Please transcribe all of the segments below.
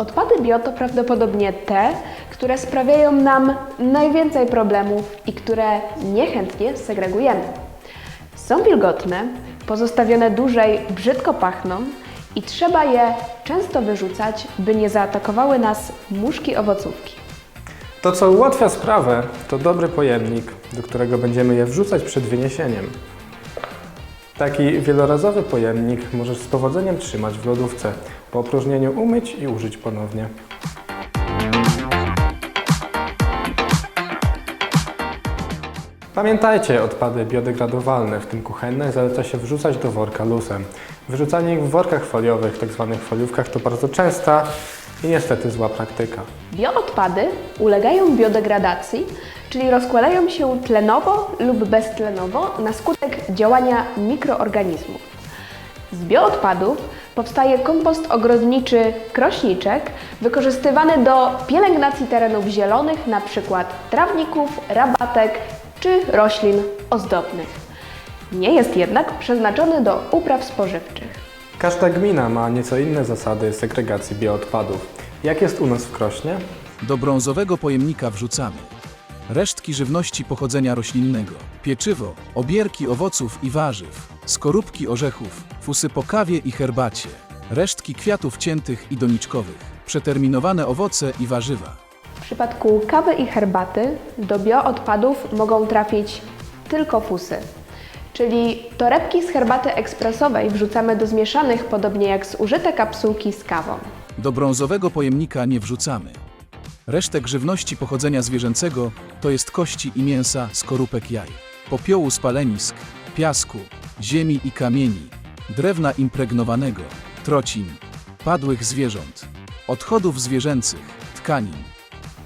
Odpady bio to prawdopodobnie te, które sprawiają nam najwięcej problemów i które niechętnie segregujemy. Są wilgotne, pozostawione dłużej brzydko pachną i trzeba je często wyrzucać, by nie zaatakowały nas muszki owocówki. To, co ułatwia sprawę, to dobry pojemnik, do którego będziemy je wrzucać przed wyniesieniem. Taki wielorazowy pojemnik możesz z powodzeniem trzymać w lodówce, po opróżnieniu umyć i użyć ponownie. Pamiętajcie, odpady biodegradowalne, w tym kuchenne, zaleca się wrzucać do worka lusem. Wyrzucanie ich w workach foliowych, tzw. foliówkach, to bardzo częsta i niestety zła praktyka. Bioodpady ulegają biodegradacji, czyli rozkładają się tlenowo lub beztlenowo na skutek działania mikroorganizmów. Z bioodpadów powstaje kompost ogrodniczy krośniczek, wykorzystywany do pielęgnacji terenów zielonych, np. trawników, rabatek czy roślin ozdobnych. Nie jest jednak przeznaczony do upraw spożywczych. Każda gmina ma nieco inne zasady segregacji bioodpadów. Jak jest u nas w Krośnie? Do brązowego pojemnika wrzucamy resztki żywności pochodzenia roślinnego, pieczywo, obierki owoców i warzyw, skorupki orzechów, fusy po kawie i herbacie, resztki kwiatów ciętych i doniczkowych, przeterminowane owoce i warzywa. W przypadku kawy i herbaty do bioodpadów mogą trafić tylko fusy. Czyli torebki z herbaty ekspresowej wrzucamy do zmieszanych, podobnie jak zużyte kapsułki z kawą. Do brązowego pojemnika nie wrzucamy. Resztek żywności pochodzenia zwierzęcego to jest kości i mięsa skorupek jaj, popiołu spalenisk, piasku, ziemi i kamieni, drewna impregnowanego, trocin, padłych zwierząt, odchodów zwierzęcych, tkanin.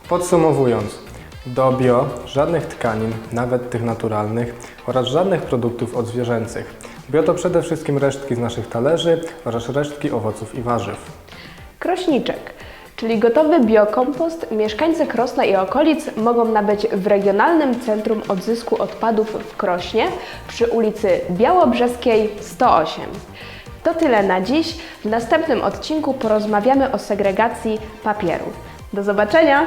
Podsumowując, do bio żadnych tkanin, nawet tych naturalnych, oraz żadnych produktów odzwierzęcych. Bio to przede wszystkim resztki z naszych talerzy oraz resztki owoców i warzyw. Krośniczek, czyli gotowy biokompost, mieszkańcy Krosna i okolic mogą nabyć w Regionalnym Centrum Odzysku Odpadów w Krośnie przy ulicy Białobrzeskiej 108. To tyle na dziś. W następnym odcinku porozmawiamy o segregacji papieru. Do zobaczenia!